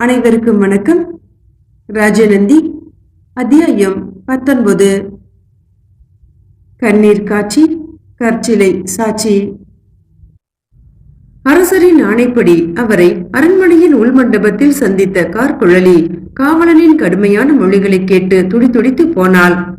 அனைவருக்கும் வணக்கம். ராஜநந்தி அத்தியாயம் பத்தொன்பது. கண்ணீர் காட்சி கற்சிலை சாட்சி. அரசரின் ஆணைப்படி அவரை அரண்மனையின் உள்மண்டபத்தில் சந்தித்த கார்குழலி காவலனின் கடுமையான மொழிகளை கேட்டு துடிதுடித்து போனாள்.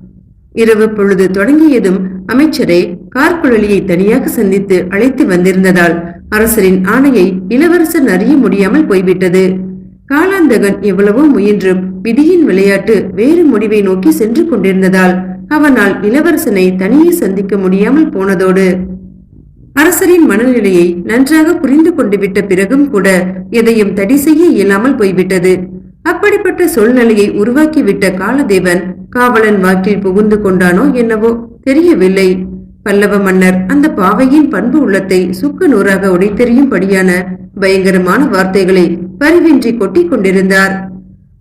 இரவு பொழுது தொடங்கியதும் அமைச்சரே கார்குழலியை தனியாக சந்தித்து அழைத்து வந்திருந்ததால் அரசரின் ஆணையை இளவரசன் அறிய முடியாமல் போய்விட்டது. காலாந்தகன் எவ்வளவோ முயன்றும் விதியின் விளையாட்டு வேறு முடிவை நோக்கி சென்று கொண்டிருந்ததால் அவனால் இளவரசனை தனியே சந்திக்க முடியாமல் போனதோடு அரசரின் மனநிலையை நன்றாக புரிந்து கொண்டு விட்ட பிறகும் கூட எதையும் தடை செய்ய இயலாமல் போய்விட்டது. அப்படிப்பட்ட சூழ்நிலையை உருவாக்கிவிட்ட காலதேவன் காவலன் வாக்கில் புகுந்து கொண்டானோ என்னவோ தெரியவில்லை. பல்லவ மன்னர் அந்த பாவையின் பண்பு உள்ளத்தை சுக்கு நூறாக உடைத்தெறியும்படியான பயங்கரமான வார்த்தைகளை பரிவின்றி கொட்டிக் கொண்டிருந்தார்.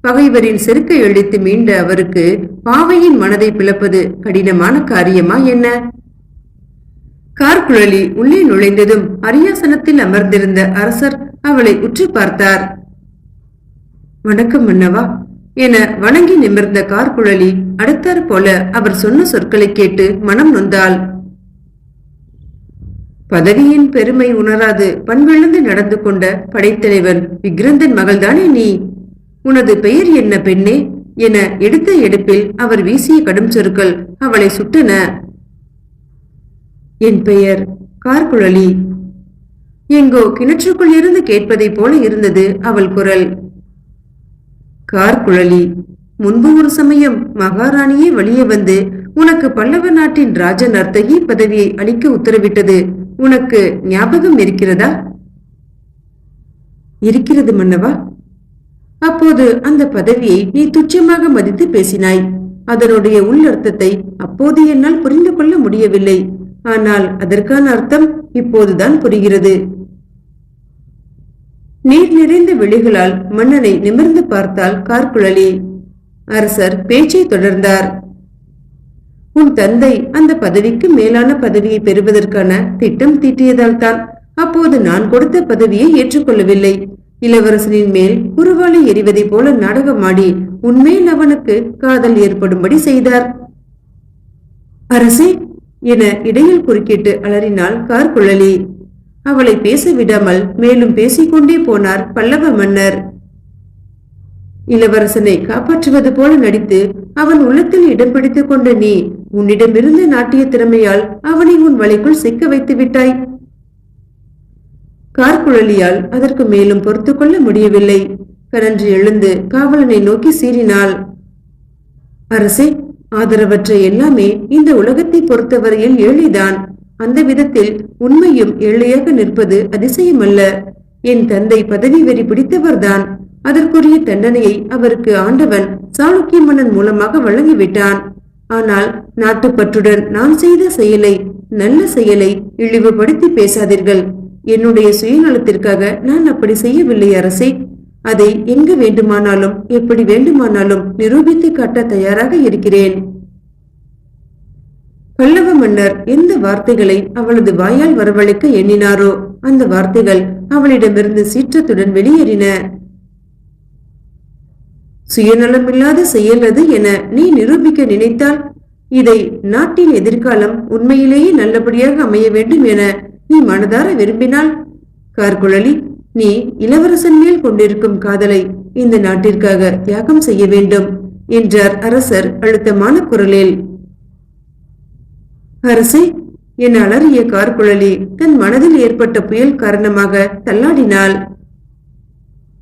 பகைவரின் செருக்கை எழுத்து மீண்ட அவருக்கு பாவையின் மனதை பிளப்பது கடினமான காரியமா என்ன? கார்குழலி உள்ளே நுழைந்ததும் அரியாசனத்தில் அமர்ந்திருந்த அரசர் அவளை உற்று பார்த்தார். வணக்கம் மன்னவா என வணங்கி நிமிர்ந்த கார்குழலி அடுத்தாற் போல அவர் சொன்ன சொற்களை கேட்டு மனம் நொந்தாள். பதவியின் பெருமை உணராது பண்பிழந்து நடந்து கொண்ட படைத்தலைவன் விக்ரந்தன் மகள்தானே நீ? உனது பெயர் என்ன பெண்ணே? என எடுத்த எடுப்பில் அவர் வீசிய கடும் சொற்கள் அவளை சுட்டன. என் பெயர் கார்குழலி. எங்கோ கிணற்றுக்குள் இருந்து கேட்பதைப் போல இருந்தது அவள் குரல். கார்குழலி முன்பு ஒரு சமயம் மகாராணியே வெளியே வந்து உனக்கு பல்லவ நாட்டின் ராஜ நர்த்தகி பதவியை அளிக்க உத்தரவிட்டது. உனக்கு ஞாபகம் இருக்கிறதா? இருக்கிறது மன்னவா? அப்போது அந்த பதவியை நீ துச்சமாக மதித்து பேசினாய். அதனுடைய உள்ளர்த்தத்தை அப்போது என்னால் புரிந்து கொள்ள முடியவில்லை. ஆனால் அதற்கான அர்த்தம் இப்போதுதான் புரிகிறது. நீர் நிறைந்த விழிகளால் மன்னனை நிமிர்ந்து பார்த்தால் கார்குழலி அரசர் பேச்சை தொடர்ந்தார். உன் தந்தை அந்த பதவிக்கு மேலான பதவியை பெறுவதற்கான திட்டம் தீட்டியதால் தான் அப்போது நான் கொடுத்த பதவியை ஏற்றுக்கொள்ளவில்லை. இளவரசனின் மேல் குருவாலை எறிவதைப் போல நாடகமாடி உண்மையில் அவனுக்கு காதல் ஏற்படும்படி செய்தார். அரசே என இடையில் குறுக்கிட்டு அலறினாள் கார்குழலி. அவளை பேச விடாமல் மேலும் பேசிக்கொண்டே போனார் பல்லவ மன்னர். இளவரசனை காப்பாற்றுவது போல நடித்து அவன் உள்ளத்தில் இடம் பிடித்துக் கொண்ட நீ உன்னிடமிருந்த நாட்டிய திறமையால் அவனை உன் வலைக்குள் சிக்க வைத்து விட்டாய். கார்குழலியால் அதற்கு மேலும் பொறுத்து கொள்ள முடியவில்லை. கரன்று எழுந்து காவலனை நோக்கி சீறினாள். அரசே ஆதரவற்ற எல்லாமே இந்த உலகத்தை பொறுத்தவரையில் ஏழைதான். அந்த விதத்தில் உண்மையும் ஏழையாக நிற்பது அதிசயமல்ல. என் தந்தை பதவி வெறி பிடித்தவர்தான். அதற்குரிய தண்டனையை அவருக்கு ஆண்டவன் சாளுக்கிய மன்னன் மூலமாக வழங்கிவிட்டான். ஆனால் நாட்டுப்பற்றுடன் நான் செய்த செயலை நல்ல செயலை இழிவுபடுத்தி பேசாதீர்கள். என்னுடைய சுயநலத்திற்காக நான் அப்படி செய்யவில்லை அரசே. அதை எங்கு வேண்டுமானாலும் எப்படி வேண்டுமானாலும் நிரூபித்து காட்ட தயாராக இருக்கிறேன். பல்லவ மன்னர் எந்த வார்த்தைகளை அவளது வாயால் வரவழைக்க எண்ணினாரோ அந்த வார்த்தைகள் அவளிடமிருந்து சீற்றத்துடன் வெளியேறின. சுயநலமில்லாத செயல்றது என நீ நிரூபிக்க நினைத்தால் இதை நாட்டின் எதிர்காலம் உண்மையிலேயே நல்லபடியாக அமைய வேண்டும் என நீ மனதார விரும்பினால். கார்குழலி நீ இளவரசன் மேல் கொண்டிருக்கும் காதலை இந்த நாட்டிற்காக தியாகம் செய்ய வேண்டும் என்றார் அரசர் அழுத்தமான குரலில். அரசே என் அலறிய கார்குழலி தன் மனதில் ஏற்பட்ட புயல் காரணமாக தள்ளாடினாள்.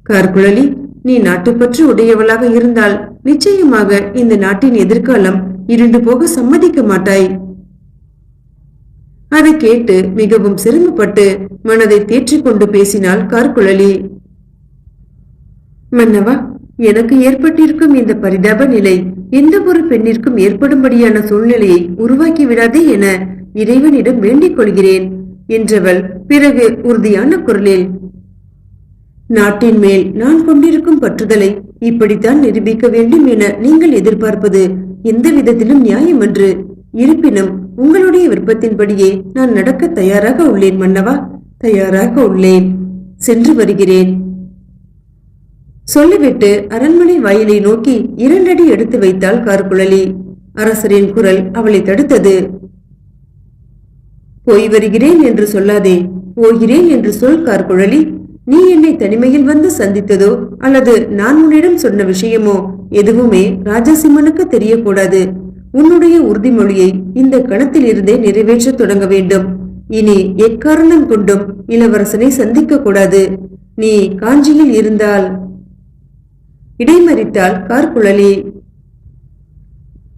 கார்குழலி நீ நாட்டுப்பற்று உடையவளாக இருந்தால் நிச்சயமாக இந்த நாட்டின் எதிர்காலம் இருண்டு போக சம்மதிக்க மாட்டாய். அதை கேட்டு மிகவும் சிரமப்பட்டு மனதை தேற்றிக் கொண்டு பேசினாள் கார்குழலி மன்னவா எனக்கு ஏற்பட்டிருக்கும் இந்த பரிதாப நிலை எந்த ஒரு பெண்ணிற்கும் ஏற்படும்படியான சூழ்நிலையை உருவாக்கி விடாதே என இறைவனிடம் வேண்டிக் கொள்கிறேன் என்றவள் பிறகு உறுதியான குரலில் நாட்டின் மேல் நான் கொண்டிருக்கும் பற்றுதலை இப்படித்தான் நிரூபிக்க வேண்டும் என நீங்கள் எதிர்பார்ப்பது எந்த விதத்திலும் நியாயமன்று இருப்பினும் உங்களுடைய விருப்பத்தின்படியே நான் நடக்க தயாராக உள்ளேன் மன்னவா தயாராக உள்ளேன். சென்று வருகிறேன். சொல்லிவிட்டு அரண்மனை வாயிலை நோக்கி இரண்டடி எடுத்து வைத்தாள் கார்குழலி. அரசரின் குரல் அவளை தடுத்தது. போய் வருகிறேன் என்று சொல்லாதே போகிறேன் என்று சொல் கார்குழலி. நீ என்னை தனிமையில் வந்து சந்தித்ததோ அல்லது நான் உன்னிடம் சொன்ன விஷயமோ எதுவுமே ராஜசிம்மனுக்கு தெரியக்கூடாது. உன்னுடைய உறுதிமொழியை இந்த கணத்தில் இருந்தே நிறைவேற்ற தொடங்க வேண்டும். இனி எக்காரணம் கொண்டும் இளவரசனை சந்திக்க கூடாது நீ காஞ்சியில் இருந்தால் இடைமறித்தால் கார்குழலி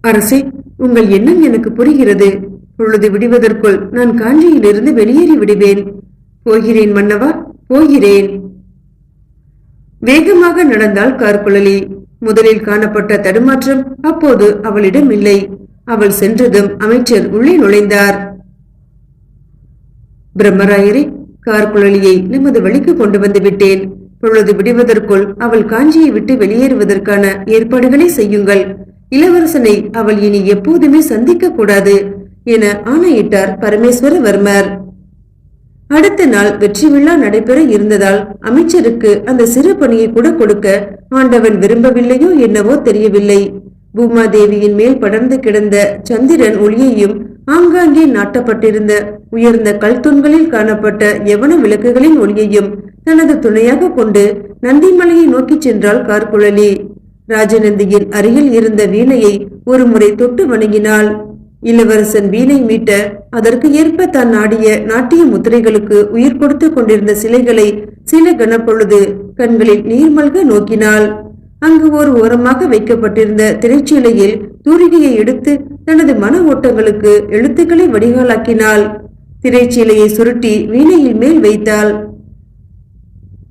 அரசே உங்கள் எண்ணம் எனக்கு புரிகிறது. பொழுது விடுவதற்குள் நான் காஞ்சியிலிருந்து வெளியேறி விடுவேன். போகிறேன் மன்னவா. போகிறேன். வேகமாக நடந்தாள் கார்குழலி. முதலில் காணப்பட்ட தடுமாற்றம் அப்போது அவளிடம் இல்லை. அவள் சென்றதும் அமைச்சர் உள்ளே நுழைந்தார். பிரம்மராயரே கார்குழலியை நமது வழிக்கு கொண்டு வந்து விட்டேன். பொழுது விடுவதற்குள் அவள் காஞ்சியை விட்டு வெளியேறுவதற்கான ஏற்பாடுகளை செய்யுங்கள். இளவரசனை அவள் இனி எப்போதுமே சந்திக்க கூடாது என ஆணையிட்டார் பரமேஸ்வரவர்மர். அடுத்த நாள் வெற்றி விழா நடைபெற இருந்ததால் அமைச்சருக்கு அந்த சிறு பணியை கூட கொடுக்க ஆண்டவன் விரும்பவில்லையோ என்னவோ தெரியவில்லை. பூமாதேவியின் மேல் படர்ந்து கிடந்த சந்திரன் ஒளியையும் ஆங்காங்கே நாட்டப்பட்டிருந்த உயர்ந்த கல் தூண்களில் காணப்பட்ட எவன விளக்குகளின் ஒளியையும் தனது துணையாக கொண்டு நந்திமலையை நோக்கி சென்றாள் கார்குழலி. ராஜநந்தியின் அருகில் இருந்த வீணையை ஒரு முறை தொட்டு வணங்கினாள். இளவரசன் வீணை மீட்ட அதற்கு ஏற்ப தான் நாடிய நாட்டிய முத்திரைகளுக்கு உயிர் கொடுத்து கொண்டிருந்த சிலைகளை சில கணப்பொழுது கண்களில் நீர்மல்க நோக்கினாள். அங்கு ஒரு ஓரமாக வைக்கப்பட்டிருந்த திரைச்சீலையில் தூரிகையை எடுத்து தனது மன ஓட்டங்களுக்கு எழுத்துக்களை வடிகாலாக்கினாள். திரைச்சீலையை சுருட்டி வீணையில் மேல் வைத்தாள்.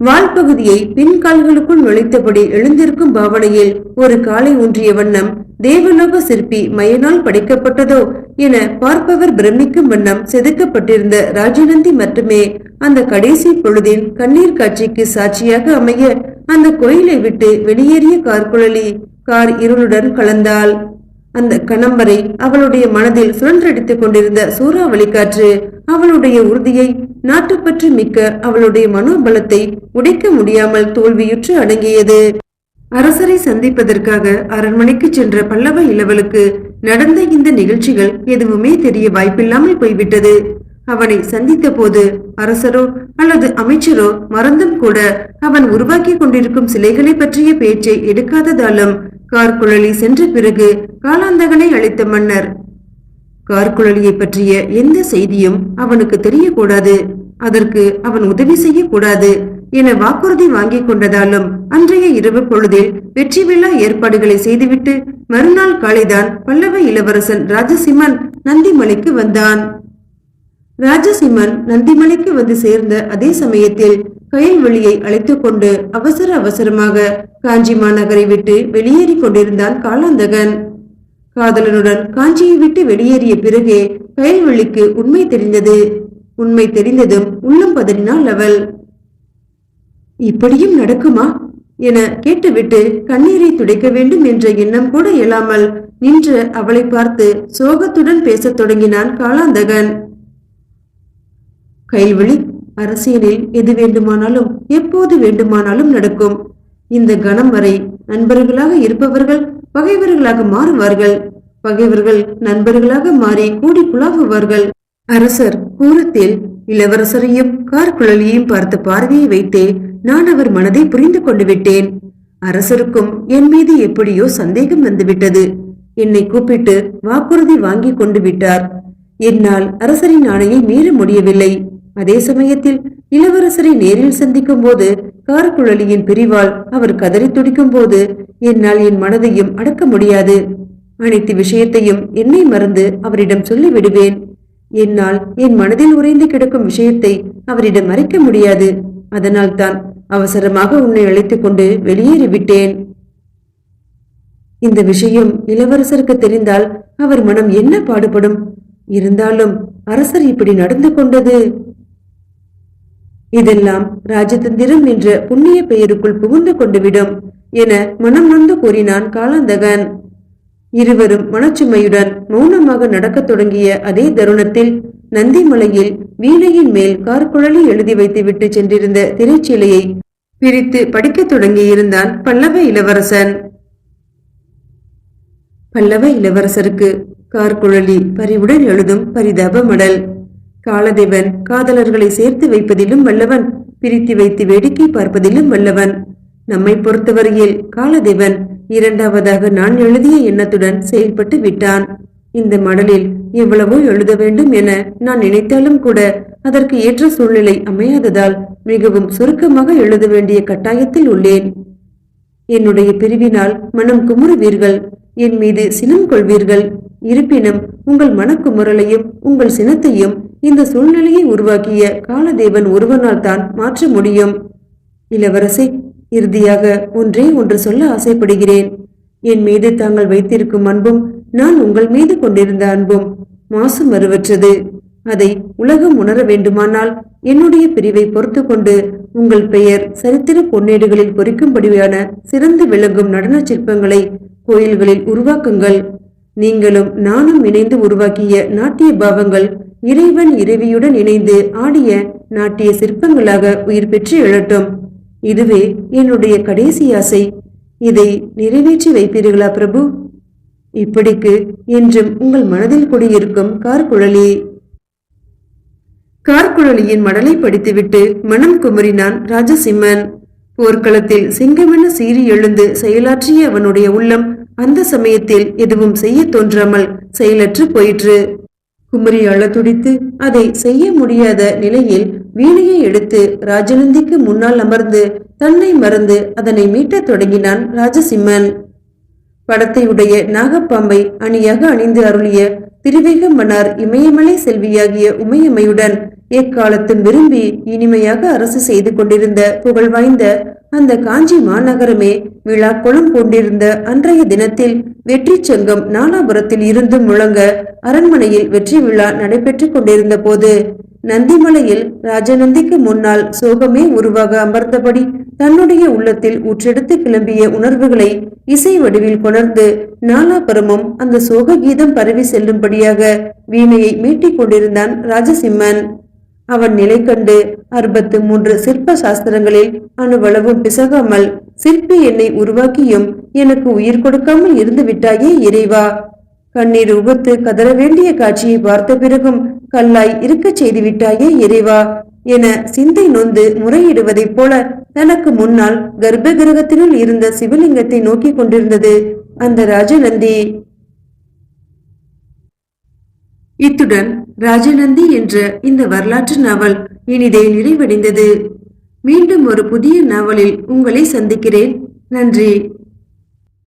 வால் பகுதியை பின் கால்களுக்குள் நுழைத்தபடி எழுந்திருக்கும் பாவனையில் ஒரு காலை ஊன்றிய வண்ணம் தேவலோக சிற்பி மயனால் படைக்கப்பட்டதோ என பார்ப்பவர் பிரமிக்கும் வண்ணம் செதுக்கப்பட்டிருந்த ராஜநந்தி மட்டுமே அந்த கடைசி பொழுதின் கண்ணீர் காட்சிக்கு சாட்சியாக அமைய அந்த கோயிலை விட்டு வெளியேறிய கார்குழலி கார் இருளுடன் கலந்தாள். அந்த கணம்பரை அவளுடைய மனதில் சுழன்றடித்துக் கொண்டிருந்த சூறாவளி காற்று அவளுடைய உறுதியை நாட்டுப்பற்று மிக்க அவளுடைய மனோபலத்தை உடைக்க முடியாமல் தோல்வியுற்று அடங்கியது. அரசரை சந்திப்பதற்காக அரண்மனைக்கு சென்ற பல்லவ இளவலுக்கு நடந்த இந்த நிகழ்ச்சிகள் எதுவுமே தெரிய வாய்ப்பில்லாமல் போய்விட்டது. அவனை சந்தித்த போது அரசரோ அல்லது அமைச்சரோ மறந்தும் கூட அவன் உருவாக்கி கொண்டிருக்கும் சிலைகளை பற்றிய பேச்சை எடுக்காததாலும் கார்குழலி சென்ற பிறகு காலாந்தகனை அழைத்த மன்னர். கார்குழலியை பற்றிய எந்த செய்தியும் அவனுக்கு தெரியக்கூடாது. அதற்கு அவன் உதவி செய்யக்கூடாது என வாக்குறுதி வாங்கிக் கொண்டதாலும் அன்றைய இரவு பொழுதில் வெற்றி விழா ஏற்பாடுகளை செய்துவிட்டு மறுநாள் காலைதான் பல்லவ இளவரசன் ராஜசிம்மன் நந்திமலைக்கு வந்தான். ராஜசிம்மன் நந்திமலைக்கு வந்து சேர்ந்த அதே சமயத்தில் கயல்வெளியை அழைத்துக் கொண்டு அவசர அவசரமாக காஞ்சி மாநகரை விட்டு வெளியேறி கொண்டிருந்தான் காலாந்தகன். காதலனுடன் காஞ்சியை விட்டு வெளியேறிய பிறகே கயல்வெளிக்கு உண்மை தெரிந்தது. உண்மை தெரிந்ததும் உள்ளம் பதறினாள் அவள். இப்படியும் நடக்குமா? என கேட்டுவிட்டு கண்ணீரை துடைக்க வேண்டும் என்ற எண்ணம் கூட இயலாமல் நின்று அவளை பார்த்து சோகத்துடன் பேசத் தொடங்கினான் காலாந்தகன். கைல்வழி அரசியலில் எது வேண்டுமானாலும் எப்போது வேண்டுமானாலும் நடக்கும். இந்த கணம் வரை நண்பர்களாக இருப்பவர்கள் பகைவர்களாக மாறுவார்கள். பகைவர்கள் நண்பர்களாக மாறி கூடி குழாவுவார்கள். அரசர் கூரத்தில் இளவரசரையும் கார்குழலியையும் பார்த்த பார்வையை வைத்தே நான் அவர் மனதை புரிந்து கொண்டு விட்டேன். அரசருக்கும் என் மீது எப்படியோ சந்தேகம் வந்துவிட்டது. என்னை கூப்பிட்டு வாக்குறுதி வாங்கி கொண்டு விட்டார். என்னால் அரசரின் ஆணையை மீற முடியவில்லை. அதே சமயத்தில் இளவரசரை நேரில் சந்திக்கும் போது கார்குழலியின் பிரிவால் அவர் கதறி துடிக்கும் போது என்னால் என் மனதையும் அடக்க முடியாது. அனைத்து விஷயத்தையும் என்னை மறந்து அவரிடம் சொல்லி விடுவேன் என்னால் என் மனதில் உறைந்து கிடக்கும் விஷயத்தை அவரிடம் மறைக்க முடியாது. அதனால்தான் அவசரமாக உன்னை அழைத்துக் கொண்டு வெளியேறிவிட்டேன். இந்த விஷயம் இளவரசருக்கு தெரிந்தால் அவர் மனம் என்ன பாடுபடும்? இருந்தாலும் அரசர் இப்படி நடந்து கொண்டது இதெல்லாம் ராஜதந்திரம் என்ற புண்ணிய பெயருக்குள் புகுந்து கொண்டுவிடும் என மனம் நொந்து கூறினான் காலாந்தகன். இருவரும் மனச்சுமையுடன் மௌனமாக நடக்கத் தொடங்கிய அதே தருணத்தில் நந்திமலையில் வீணையின் மேல் கார்குழலி எழுதி வைத்துவிட்டு சென்றிருந்த திரைச்சீலையை பிரித்து படிக்கத் தொடங்கியிருந்தான் பல்லவ இளவரசன். பல்லவ இளவரசருக்கு கார்குழலி பரிவுடன் எழுதும் பரிதாப மடல். காலதேவன் காதலர்களை சேர்த்து வைப்பதிலும் வல்லவன் பிரித்து வைத்து வேடிக்கை பார்ப்பதிலும் வல்லவன். நம்மை பொறுத்தவரையில் காலதேவன் இரண்டாவதாக நான் எழுதிய எண்ணத்துடன் செயல்பட்டு விட்டான். இந்த மடலில் எவ்வளவோ எழுத வேண்டும் என நான் நினைத்தாலும் கூட அதற்கு ஏற்ற சூழ்நிலை அமையாததால் மிகவும் சுருக்கமாக எழுத வேண்டிய கட்டாயத்தில் உள்ளேன். என்னுடைய பிரிவினால் மனம் குமுறுவீர்கள் என் மீது சினம் கொள்வீர்கள். இருப்பினும் உங்கள் மனக்குமுறலையும் உங்கள் சினத்தையும் இந்த சூழ்நிலையை உருவாக்கிய காலதேவன் ஒருவனால் தான் மாற்ற முடியும். இளவரசி இறுதியாக ஒன்றே ஒன்று சொல்ல ஆசைப்படுகிறேன். என் மீது தாங்கள் வைத்திருக்கும் அன்பும் நான் உங்கள் மீது கொண்டிருந்த அன்பும் மாசு மறுவற்றது. அதை உலகம் உணர வேண்டுமானால் என்னுடைய பிரிவை பொறுத்து கொண்டு உங்கள் பெயர் சரித்திர பொன்னேடுகளில் பொறிக்கும்படியான சிறந்து விளங்கும் நடன சிற்பங்களை கோயில்களில் உருவாக்குங்கள். நீங்களும் நானும் இணைந்து உருவாக்கிய நாட்டிய பாவங்கள் இறைவன் இறைவியுடன் இணைந்து ஆடிய நாட்டிய சிற்பங்களாக உயிர் பெற்று எழட்டும். இதுவே என்னுடைய கடைசி ஆசை. இதை நிறைவேற்றி வைப்பீர்களா பிரபு? இப்படிக்கு என்றும் உங்கள் மனதில் குடியிருக்கும் கார்குழலி கார்குழலியின் மடலை படித்துவிட்டு மனம் குமரினான் ராஜசிம்மன். போர்க்களத்தில் சிங்கமென சீறி எழுந்து செயலாற்றிய அவனுடைய உள்ளம் அந்த சமயத்தில் எதுவும் செய்ய தோன்றாமல் செயலற்று போயிற்று. குமரி அழ துடித்து அதை செய்ய முடியாத நிலையில் வீணையை எடுத்து ராஜநந்திக்கு முன்னால் அமர்ந்து தன்னை மறந்து அதனை மீட்டத் தொடங்கினான் ராஜசிம்மன். படத்தை உடைய நாகப்பாம்பை அணியாக அணிந்து அருளிய திருவேக மன்னார் இமயமலை செல்வியாகிய உமையம்மையுடன் எக்காலத்தும் விரும்பி இனிமையாக அரசு செய்து கொண்டிருந்த புகழ் வாய்ந்த அந்த காஞ்சி மாநகரமே விழா குளம் கொண்டிருந்த அன்றைய தினத்தில் வெற்றி சங்கம் நாலாபுரத்தில் இருந்தும் முழங்க அரண்மனையில் வெற்றி விழா நடைபெற்றுக் கொண்டிருந்த போது நந்திமலையில் ராஜநந்திக்கு முன்னால் சோகமே உருவாக அமர்ந்தபடி தன்னுடைய உள்ளத்தில் உற்றெடுத்து கிளம்பிய உணர்வுகளை இசை வடிவில் கொணர்ந்து நாலாபுரமும் அந்த சோக கீதம் பரவி செல்லும்படியாக வீணையை மீட்டிக் கொண்டிருந்தான் ராஜசிம்மன். அவன் நிலை கண்டு அறுபத்து மூன்று சிற்ப சாஸ்திரங்களில் அணுவளவும் பிசகாமல் சிற்பி என்னை உருவாக்கியும் எனக்கு உயிர் கொடுக்காமல் இருந்து விட்டாயே இறைவா. கண்ணீர் உகுத்து கதற வேண்டிய காட்சியை பார்த்த பிறகும் கல்லாய் இருக்கச் செய்து விட்டாயே இறைவா என சிந்தை நொந்து முறையிடுவதைப் போல தனக்கு முன்னால் கர்ப்ப கிரகத்தினுள் இருந்த சிவலிங்கத்தை நோக்கிக் கொண்டிருந்தது அந்த ராஜநந்தி. இத்துடன் ராஜநந்தி என்ற இந்த வரலாற்று நாவல் இனிதே நிறைவடைந்தது. மீண்டும் ஒரு புதிய நாவலில் உங்களை சந்திக்கிறேன். நன்றி.